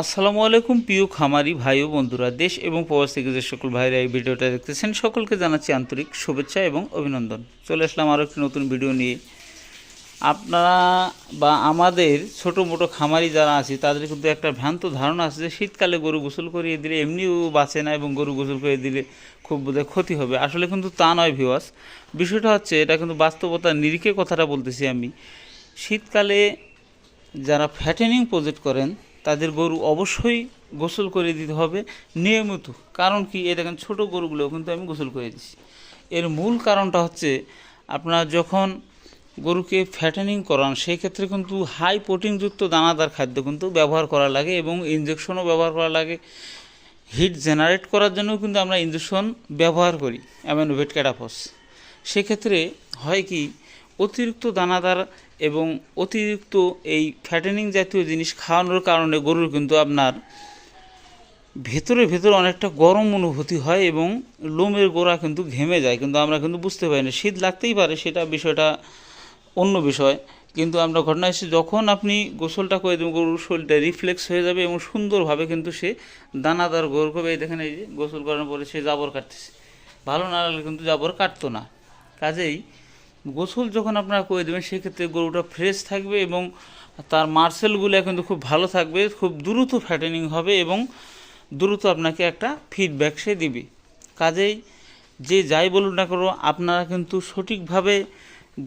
আসসালামু আলাইকুম, প্রিয় খামারি ভাই ও বন্ধুরা, দেশ এবং প্রবাস থেকে যে সকল ভাইরা এই ভিডিওটা দেখতেছেন, সকলকে জানাচ্ছি আন্তরিক শুভেচ্ছা এবং অভিনন্দন। চলে আসলাম আরও একটি নতুন ভিডিও নিয়ে। আপনারা বা আমাদের ছোট মোটো খামারি যারা আছে, তাদের কিন্তু একটা ভ্রান্ত ধারণা আছে যে শীতকালে গরু গোসল করিয়ে দিলে এমনিও বাঁচে না এবং গরু গোসল করে দিলে খুব বোধহয় ক্ষতি হবে। আসলে কিন্তু তা নয় ভিওয়াস বিষয়টা হচ্ছে, এটা কিন্তু বাস্তবতার নিরিখে কথাটা বলতেছি আমি। শীতকালে যারা ফ্যাটেনিং প্রজেক্ট করেন তাদের গরু অবশ্যই গোসল করে দিতে হবে। নিয়মিত। কারণ কি? এ দেখেন ছোটো গরুগুলো কিন্তু আমি গোসল করে দিচ্ছি এর মূল কারণটা হচ্ছে আপনার যখন গরুকে ফ্যাটেনিং করান, সেই ক্ষেত্রে কিন্তু হাই প্রোটিনযুক্ত দানাদার খাদ্য কিন্তু ব্যবহার করা লাগে এবং ইঞ্জেকশনও ব্যবহার করা লাগে। হিট জেনারেট করার জন্য কিন্তু আমরা ইঞ্জেকশন ব্যবহার করি অ্যামানোভেট ক্যাটাফস সেক্ষেত্রে হয় কি? অতিরিক্ত দানাদার এবং অতিরিক্ত এই ফ্যাটেনিং জাতীয় জিনিস খাওয়ানোর কারণে গরুর কিন্তু আপনার ভেতরে ভেতরে অনেকটা গরম অনুভূতি হয় এবং লোমের গোড়া কিন্তু ঘেমে যায়। কিন্তু আমরা কিন্তু বুঝতে পারি না, শীত লাগতেই পারে সেটা বিষয়টা অন্য বিষয়। কিন্তু আমরা ঘটনা এসে যখন আপনি গোসলটা করে দেবেন, গরুর শরীরটা রিফ্লেক্স হয়ে যাবে এবং সুন্দরভাবে কিন্তু সে দানাদার গরু এই দেখেন এই যে গোসল করার পরে সে জাবর কাটতেছে। ভালো না লাগলে কিন্তু জাবর কাটতো না। কাজেই গোসল যখন আপনারা করে দেবেন, সেক্ষেত্রে গরুটা ফ্রেশ থাকবে এবং তার মার্সেলগুলো কিন্তু খুব ভালো থাকবে, খুব দ্রুত ফ্যাটেনিং হবে এবং দ্রুত আপনাকে একটা ফিডব্যাক সে দিবে। কাজেই যে যাই বলুন না করো আপনারা কিন্তু সঠিকভাবে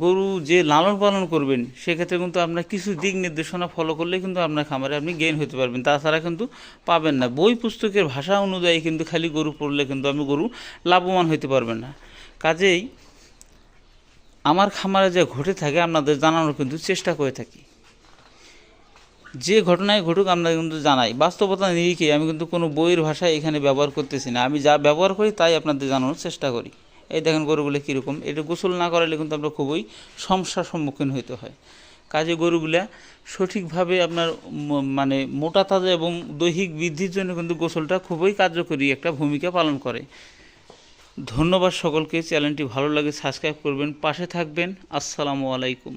গরু যে লালন পালন করবেন, সেক্ষেত্রে কিন্তু আপনার কিছু দিক নির্দেশনা ফলো করলে কিন্তু আপনার খামারে আপনি গেইন হতে পারবেন। তাছাড়া কিন্তু পাবেন না। বই পুস্তকের ভাষা অনুযায়ী কিন্তু খালি গরু পড়লে কিন্তু আমি গরু লাভবান হতে পারবেন না। কাজেই আমার খামারে যে ঘটে থাকে, আপনাদের জানানোর কিন্তু চেষ্টা করে থাকি। যে ঘটনায় ঘটুক আমরা কিন্তু জানাই। বাস্তবতা নিরিখে আমি কিন্তু কোনো বইয়ের ভাষা এখানে ব্যবহার করতেছি না। আমি যা ব্যবহার করি, তাই আপনাদের জানানোর চেষ্টা করি। এই দেখেন গরুগুলো কীরকম। এটা গোসল না করালে কিন্তু আমরা খুবই সমস্যার সম্মুখীন হইতে হয়। কাজে গরুগুলা সঠিকভাবে আপনার মানে মোটা তাজা এবং দৈহিক বৃদ্ধির জন্য কিন্তু গোসলটা খুবই কার্যকরী একটা ভূমিকা পালন করে। ধন্যবাদ সকলকে। চ্যানেলটি ভালো লাগে সাবস্ক্রাইব করবেন পাশে থাকবেন। আসসালামু আলাইকুম।